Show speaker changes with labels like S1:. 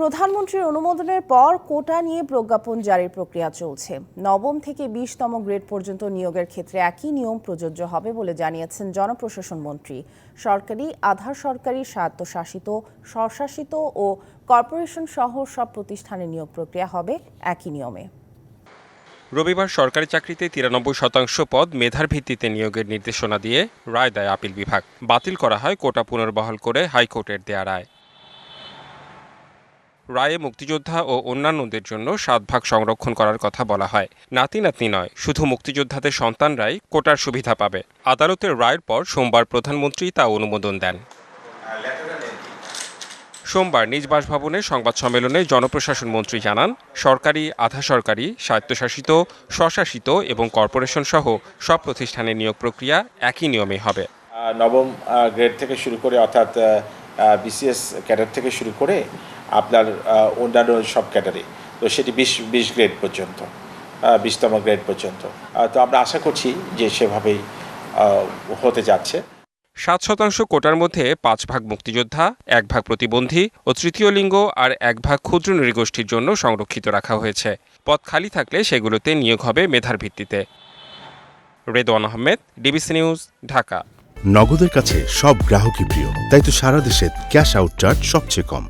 S1: প্রধানমন্ত্রীর অনুমোদনের পর কোটা নিয়ে প্রজ্ঞাপন জারির প্রক্রিয়া চলছে। নবম থেকে বিশতম গ্রেড পর্যন্ত নিয়োগের ক্ষেত্রে একই নিয়ম প্রযোজ্য হবে বলে জানিয়েছেন জনপ্রশাসন মন্ত্রী। সরকারি আধা সরকারি, স্বায়ত্তশাসিত, স্বশাসিত ও কর্পোরেশন সহ সব প্রতিষ্ঠানের নিয়োগ প্রক্রিয়া হবে একই নিয়মে।
S2: রবিবার সরকারি চাকরিতে তিরানব্বই শতাংশ পদ মেধার ভিত্তিতে নিয়োগের নির্দেশনা দিয়ে রায় দেয় আপিল বিভাগ। বাতিল করা হয় কোটা পুনর্বহাল করে হাইকোর্টের দেয়া রায়। রায়ে মুক্তিযোদ্ধা ও অন্যান্যদের জন্য সাত ভাগ সংরক্ষণ করার কথা বলা হয়। নাতি নাতনি নয়, শুধু মুক্তিযোদ্ধাদের সন্তানরাই কোটার সুবিধা পাবে। আদালতের রায়ের পর সোমবার প্রধানমন্ত্রী তা অনুমোদন দেন। সোমবার নিজ বাসভবনে সংবাদ সম্মেলনে জনপ্রশাসন মন্ত্রী জানান, সরকারি আধা সরকারি স্বায়ত্তশাসিত, স্বশাসিত এবং কর্পোরেশন সহ সব প্রতিষ্ঠানের নিয়োগ প্রক্রিয়া একই নিয়মে হবে।
S3: নবম গ্রেড থেকে শুরু করে অর্থাৎ বিসিএস ক্যাডার থেকে শুরু করে আপনার অন্যান্য সব ক্যাডারে তো সেটি বিশ বিশ গ্রেড পর্যন্ত বিশতম গ্রেড পর্যন্ত। তো আমরা আশা করছি যে সেভাবেই হতে যাচ্ছে।
S2: সাত শতাংশ কোটার মধ্যে পাঁচ ভাগ মুক্তিযোদ্ধা এক ভাগ প্রতিবন্ধী ও তৃতীয় লিঙ্গ আর এক ভাগ ক্ষুদ্র নৃগোষ্ঠীর জন্য সংরক্ষিত রাখা হয়েছে। পদ খালি থাকলে সেগুলোতে নিয়োগ হবে মেধার ভিত্তিতে। Redwan Ahmed DBC news Dhaka.
S4: নগদের কাছে সব গ্রাহকই প্রিয় তাই তো সারা দেশে ক্যাশ আউট চার্জ সবচেয়ে কম।